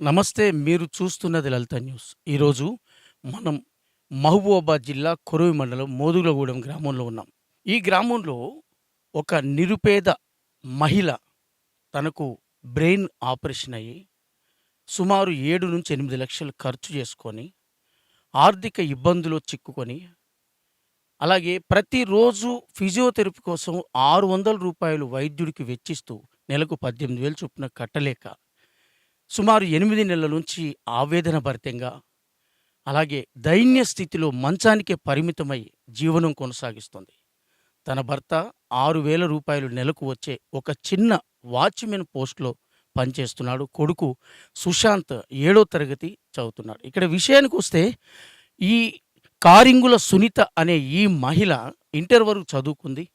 నమస్తే మీరు చూస్తున్నది లలిత న్యూస్. ఈరోజు మనం మహబూబాబాద్ జిల్లా కొరవి మండలం మోదుగులగూడెం గ్రామంలో ఉన్నాం. ఈ గ్రామంలో ఒక నిరుపేద మహిళ తనకు బ్రెయిన్ ఆపరేషన్ అయ్యి సుమారు ఏడు నుంచి ఎనిమిది లక్షలు ఖర్చు చేసుకొని ఆర్థిక ఇబ్బందులు చిక్కుకొని అలాగే ప్రతిరోజు ఫిజియోథెరపీ కోసం ఆరు వందల రూపాయలు వైద్యుడికి వెచ్చిస్తూ నెలకు పద్దెనిమిది వేలు చొప్పున కట్టలేక సుమారు ఎనిమిది నెలల నుంచి ఆవేదన భరితంగా అలాగే దైన్య స్థితిలో మంచానికే పరిమితమై జీవనం కొనసాగిస్తుంది. తన భర్త ఆరు వేల రూపాయలు నెలకు వచ్చే ఒక చిన్న వాచ్మెన్ పోస్ట్లో పనిచేస్తున్నాడు. కొడుకు సుశాంత్ ఏడో తరగతి చదువుతున్నాడు. ఇక్కడ విషయానికి వస్తే ఈ కారింగుల సునీత అనే ఈ మహిళ ఇంటర్ వరకు చదువుకుంది.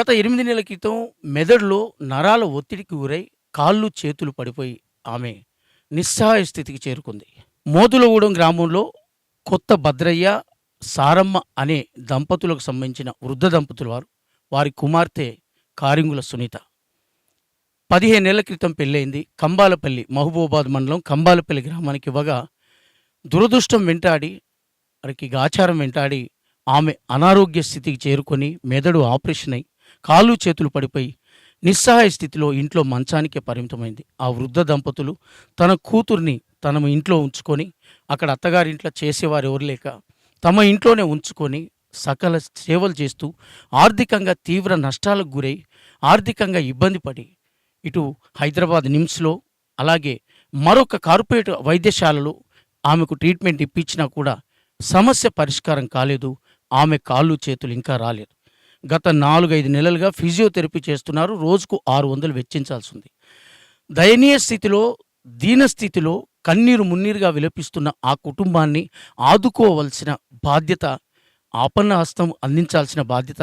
గత ఎనిమిది నెలల క్రితం మెదడులో నరాల ఒత్తిడికి గురై కాళ్ళు చేతులు పడిపోయి ఆమె నిస్సహాయ స్థితికి చేరుకుంది. మోదులగూడెం గ్రామంలో కొత్త భద్రయ్య సారమ్మ అనే దంపతులకు సంబంధించిన వృద్ధ దంపతులు వారు. వారి కుమార్తె కారింగుల సునీత. పదిహేను నెలల క్రితం పెళ్ళైంది కంబాలపల్లి మహబూబాబాద్ మండలం కంబాలపల్లి గ్రామానికి ఇవ్వగా దురదృష్టం వెంటాడి వారికి గాచారం వెంటాడి ఆమె అనారోగ్య స్థితికి చేరుకొని మెదడు ఆపరేషన్ అయి కాళ్ళు చేతులు పడిపోయి నిస్సహాయ స్థితిలో ఇంట్లో మంచానికే పరిమితమైంది. ఆ వృద్ధ దంపతులు తన కూతుర్ని తన ఇంట్లో ఉంచుకొని అక్కడ అత్తగారింట్లో చేసేవారు ఎవరు లేక తమ ఇంట్లోనే ఉంచుకొని సకల సేవలు చేస్తూ ఆర్థికంగా తీవ్ర నష్టాలకు గురై ఆర్థికంగా ఇబ్బంది పడి ఇటు హైదరాబాద్ నిమ్స్లో అలాగే మరొక కార్పొరేట్ వైద్యశాలలో ఆమెకు ట్రీట్మెంట్ ఇప్పించినా కూడా సమస్య పరిష్కారం కాలేదు. ఆమె కాళ్ళు చేతులు ఇంకా రాలేదు. గత నాలుగైదు నెలలుగా ఫిజియోథెరపీ చేస్తున్నారు. రోజుకు ఆరు వందలు వెచ్చించాల్సి ఉంది దయనీయ స్థితిలో దీనస్థితిలో కన్నీరు మున్నీరుగా విలపిస్తున్న ఆ కుటుంబాన్ని ఆదుకోవలసిన బాధ్యత ఆపన్న హస్తం అందించాల్సిన బాధ్యత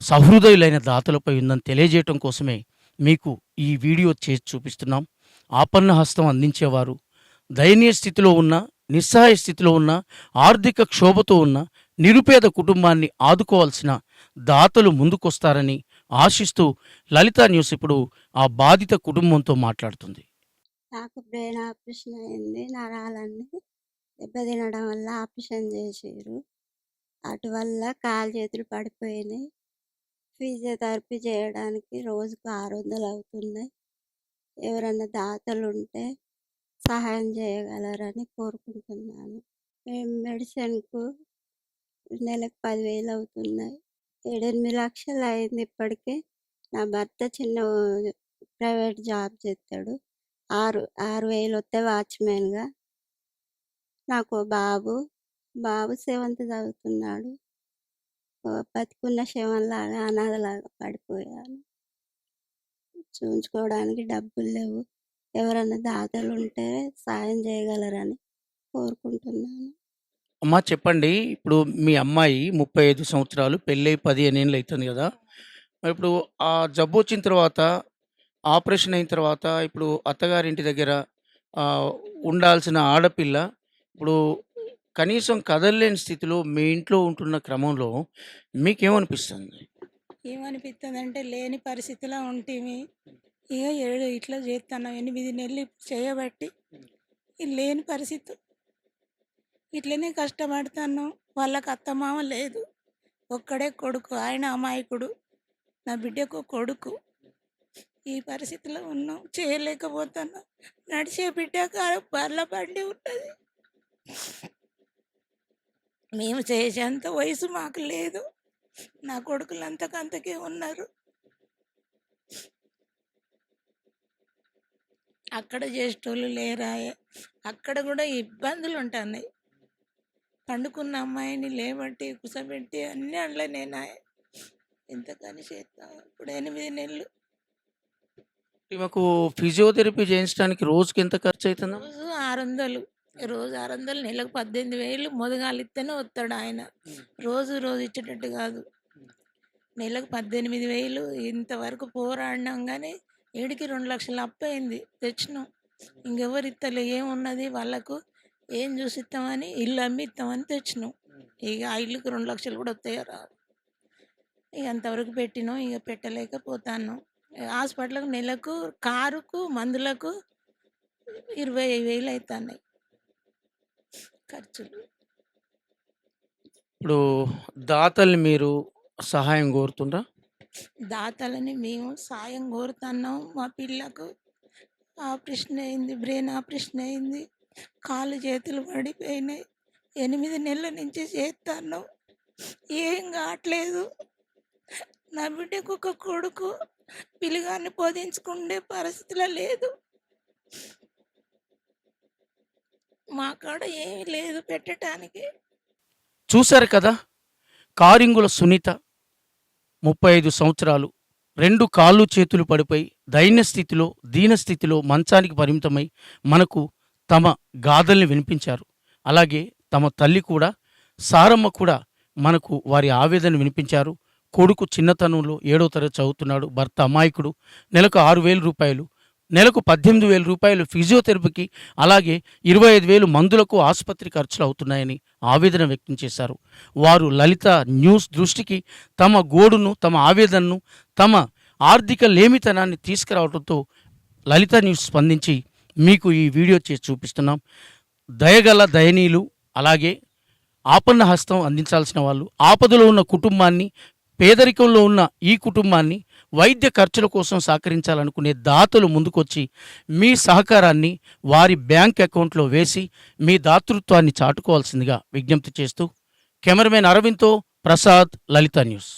సహృదయులైన దాతలపై ఉందని తెలియజేయటం కోసమే మీకు ఈ వీడియో చేసి చూపిస్తున్నాం. ఆపన్న హస్తం అందించేవారు దయనీయ స్థితిలో ఉన్న నిస్సహాయ స్థితిలో ఉన్న ఆర్థిక క్షోభతో ఉన్న నిరుపేద కుటుంబాన్ని ఆదుకోవాల్సిన దాతలు ముందుకొస్తారని ఆశిస్తూ లలిత న్యూస్ ఇప్పుడు ఆ బాధిత కుటుంబంతో మాట్లాడుతుంది. నాకు బ్రెయిన్ ఆపరేషన్ అయింది నరాలన్నీ దెబ్బతినడం వల్ల ఆపరేషన్ చేసారు అటు వల్ల కాలు చేతులు పడిపోయినాయి. ఫిజియోథెరపీ చేయడానికి రోజుకు ఆరు వందలు అవుతున్నాయి. ఎవరన్నా దాతలు ఉంటే సహాయం చేయగలరని కోరుకుంటున్నాను. మేము మెడిసిన్కు నెలకు పదివేలు అవుతున్నాయి. ఏడెనిమిది లక్షలు అయింది ఇప్పటికే. నా భర్త చిన్న ప్రైవేట్ జాబ్ చేస్తాడు. ఆరు ఆరు వేలు వస్తే వాచ్మెన్గా నాకు బాబు. బాబు సెవెంత్ చదువుతున్నాడు. బతుకున్న బతికున్న శవంలాగా అనాథలాగా పడిపోయాను. చూయించుకోవడానికి డబ్బులు లేవు. ఎవరన్నా దాతలు ఉంటే సాయం చేయగలరని కోరుకుంటున్నాను. అమ్మా చెప్పండి. ఇప్పుడు మీ అమ్మాయి ముప్పై ఐదు సంవత్సరాలు పెళ్ళై పదిహేను ఏళ్ళు అవుతుంది కదా. మరి ఇప్పుడు ఆ జబ్బు వచ్చిన తర్వాత ఆపరేషన్ అయిన తర్వాత ఇప్పుడు అత్తగారింటి దగ్గర ఉండాల్సిన ఆడపిల్ల ఇప్పుడు కనీసం కదలలేని స్థితిలో మీ ఇంట్లో ఉంటున్న క్రమంలో మీకేమనిపిస్తుంది? ఏమనిపిస్తుంది అంటే లేని పరిస్థితిలో ఉంటేమి. ఇక ఏడు ఇట్లా చేస్తున్నాం ఎనిమిది నెలలు చేయబట్టి ఈ లేని పరిస్థితి. ఇట్లనే కష్టపడతాను. వాళ్ళకి అత్తమామ లేదు. ఒక్కడే కొడుకు. ఆయన అమాయకుడు. నా బిడ్డకు కొడుకు. ఈ పరిస్థితిలో ఉన్నాం. చేయలేకపోతున్నాం నడిచే బిడ్డ కాడ బర్ల బండి ఉన్నది. మేము చేసేంత వయసు మాకు లేదు. నా కొడుకులు అంతకంతకే ఉన్నారు. అక్కడ చేసేటోళ్ళు లేరాయే. అక్కడ కూడా ఇబ్బందులు ఉంటున్నాయి పండుకున్న అమ్మాయిని లేబట్టి కుసబెట్టి అన్నీ అండ్ల నేనాయే ఇంతకని చేస్తాం? ఇప్పుడు ఎనిమిది నెలలు. మాకు ఫిజియోథెరపీ చేయించడానికి రోజుకి ఎంత ఖర్చు అవుతుందా రోజు ఆరు వందలు రోజు ఆరు వందలు నెలకు పద్దెనిమిది వేలు మొదగాలు ఇస్తేనే వస్తాడు ఆయన. రోజు రోజు ఇచ్చేటట్టు కాదు. నెలకు పద్దెనిమిది వేలు ఇంతవరకు పోరాడినాం కానీ ఏడికి రెండు లక్షలు అప్పు అయింది తెచ్చినాం. ఇంకెవరు ఇస్తలే? ఏమున్నది? వాళ్ళకు ఏం చూసి ఇస్తామని ఇల్లు అమ్మి ఇస్తామని తెచ్చినాం. ఇక ఆ ఇల్లుకి రెండు లక్షలు కూడా వస్తాయో రావు. ఇక అంతవరకు పెట్టినాం ఇక పెట్టలేకపోతాను హాస్పిటల్కి నెలకు కారుకు మందులకు ఇరవై వేలు అవుతున్నాయి ఖర్చులు. ఇప్పుడు దాతల్ని మీరు సహాయం కోరుతుండ్రా? దాతలని మేము సాయం కోరుతున్నాం. మా పిల్లకు ఆపరేషన్ అయింది బ్రెయిన్ ఆపరేషన్ అయింది. కాళ్ళు చేతులు పడిపోయినాయి. ఎనిమిది నెలల నుంచి చేస్తాను ఏం కావట్లేదు. నా బిడ్డకు ఒక కొడుకు. పిల్లగాన్ని పోదించుకుండే పరిస్థితిలో లేదు. మా కాడ ఏమీ లేదు పెట్టడానికి. చూశారు కదా? కారింగుల సునీత ముప్పై ఐదు సంవత్సరాలు. రెండు కాళ్ళు చేతులు పడిపోయి దైన్య స్థితిలో దీన స్థితిలో మంచానికి పరిమితమై మనకు తమ గాథల్ని వినిపించారు. అలాగే తమ తల్లి కూడా సారమ్మ కూడా మనకు వారి ఆవేదన వినిపించారు. కొడుకు చిన్నతనంలో ఏడో తరగతి చదువుతున్నాడు. భర్త అమాయకుడు. నెలకు ఆరు వేల రూపాయలు. నెలకు పద్దెనిమిది వేల రూపాయలు ఫిజియోథెరపీకి అలాగే ఇరవై ఐదు వేలు మందులకు ఆసుపత్రి ఖర్చులు అవుతున్నాయని ఆవేదన వ్యక్తం చేశారు. వారు లలిత న్యూస్ దృష్టికి తమ గోడును తమ ఆవేదనను తమ ఆర్థిక లేమితనాన్ని తీసుకురావడంతో లలిత న్యూస్ స్పందించి మీకు ఈ వీడియో చేసి చూపిస్తున్నాం. దయగల దయనీయులు అలాగే ఆపన్న హస్తం అందించాల్సిన వాళ్ళు ఆపదలో ఉన్న కుటుంబాన్ని పేదరికంలో ఉన్న ఈ కుటుంబాన్ని వైద్య ఖర్చుల కోసం సహకరించాలనుకునే దాతలు ముందుకొచ్చి మీ సహకారాన్ని వారి బ్యాంక్ అకౌంట్లో వేసి మీ దాతృత్వాన్ని చాటుకోవాల్సిందిగా విజ్ఞప్తి చేస్తూ కెమెరామెన్ అరవింద్తో ప్రసాద్ లలిత న్యూస్.